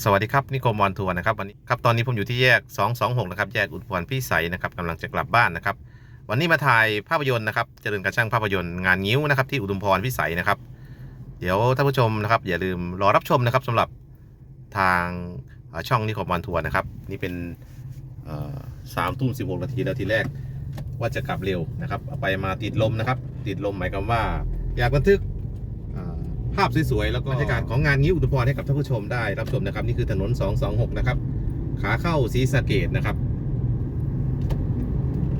สวัสดีครับนิโคมวันทัวร์นะครับวันนี้ครับตอนนี้ผมอยู่ที่แยก 226 นะครับ แยกอุทุพรพิสัยนะครับกำลังจะกลับบ้านนะครับ วันนี้มาถ่ายภาพยนตร์นะครับเจริญกระช่างภาพยนตร์งานงิ้วนะครับที่อุทุมพรพิสัยนะครับ เดี๋ยวท่านผู้ชมนะครับ อย่าลืมรอรับชมนะครับสำหรับทางช่องนิโคมวันทัวร์นะครับ นี่เป็นสามทุ่มสิบหกนาทีแล้วทีแรกว่าจะกลับเร็วนะครับไปมาติดลมนะครับ ติดลมหมายความว่า อยากบันทึก ภาพสวยๆ แล้วก็บรรยากาศของงานงิ้วอุทุพรให้กับท่านผู้ชมได้รับชมนะครับ นี่คือถนน 226 นะครับ ขาเข้าศรีสะเกดนะครับ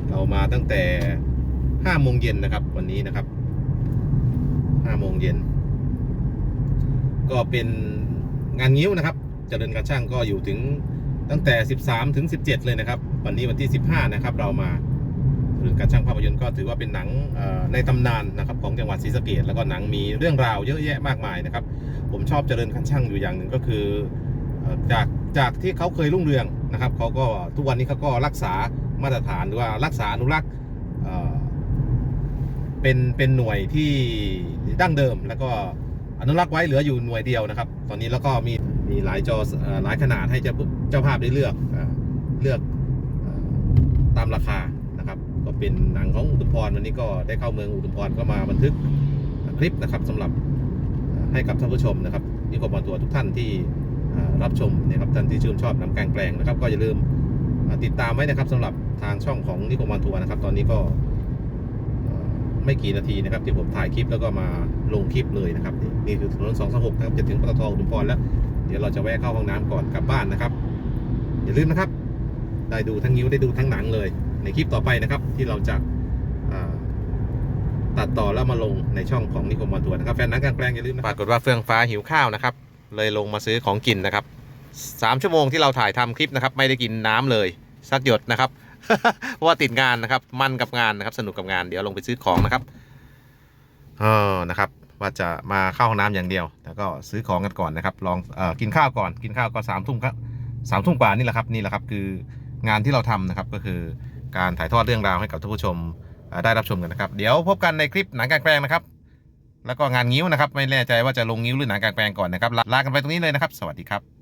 เรามาตั้งแต่5โมงเย็นนะครับ วันนี้นะครับ5โมงเย็น ก็เป็นงานงิ้วนะครับเจริญการช่างก็อยู่ถึงตั้งแต่ 13 ถึง 17 เลยนะครับ วันนี้วันที่ 15 นะครับ เรามา เจริญการช่างภาพยนตร์ก็ถือว่าเป็นหนังในตำนานนะครับของจังหวัดศรีสะเกดแล้วก็หนังมีเรื่องราวเยอะแยะมากมายนะครับผมชอบเจริญการช่างอยู่อย่างหนึ่งก็คือจากจากที่เขาเคยรุ่งเรืองนะครับเขาก็ทุกวันนี้เขาก็รักษามาตรฐานหรือว่ารักษาอนุรักษ์เป็นเป็นหน่วยที่ดั้งเดิม แล้วก็อนุรักษ์ไว้เหลืออยู่หน่วยเดียวนะครับ ตอนนี้แล้วก็มีมีหลายจอหลายขนาดให้เจ้าเจ้าภาพได้เลือกเลือกตามราคา เป็นหนังของอุทุมพรวันนี้ก็ได้เข้าเมืองอุทุมพรก็มาบันทึกคลิปนะครับสำหรับให้กับท่านผู้ชมนะครับนิคมบอลตัวทุกท่านที่รับชมนะครับท่านที่ชื่นชอบน้ำแกงแปลงนะครับ ก็อย่าลืมติดตามไว้นะครับสำหรับทางช่องของนิคมบอลทัวร์นะครับ ตอนนี้ก็ไม่กี่นาทีนะครับที่ผมถ่ายคลิปแล้วก็มาลงคลิปเลยนะครับนี่คือถนน226นะครับจะถึงปตทอุดมพรแล้ว เดี๋ยวเราจะแวะเข้าห้องน้ำก่อนกลับบ้านนะครับ อย่าลืมนะครับ ได้ดูทั้งนิ้วได้ดูทั้งหนังเลย ในคลิปต่อไปนะครับ ที่เราจะตัดต่อแล้วมาลงในช่องของนิคมวันทัวร์นะครับแฟนนังกางแปลงอย่าลืมนะปรากฏว่าเฟื่องฟ้าหิวข้าวนะครับ เลยลงมาซื้อของกินนะครับสามชั่วโมงที่เราถ่ายทำคลิปนะครับ ไม่ได้กินน้ำเลยสักหยดนะครับ เพราะว่าติดงานนะครับ มันกับงานนะครับ สนุกกับงานเดี๋ยวลงไปซื้อของนะครับเออนะครับ ว่าจะมาเข้าห้องน้ำอย่างเดียว แล้วก็ซื้อของกันก่อนนะครับ ลองเออกินข้าวก่อน กินข้าวก็สามทุ่มครับสามทุ่มกว่านี่แหละครับนี่แหละครับคืองานที่เราทำนะครับก็คือ การถ่ายทอดเรื่องราวให้กับท่านผู้ชมได้รับชมกันนะครับ เดี๋ยวพบกันในคลิปหนังกลางแปลงนะครับ แล้วก็งานงิ้วนะครับ ไม่แน่ใจว่าจะลงงิ้วหรือหนังกลางแปลงก่อนนะครับลากันไปตรงนี้เลยนะครับ สวัสดีครับ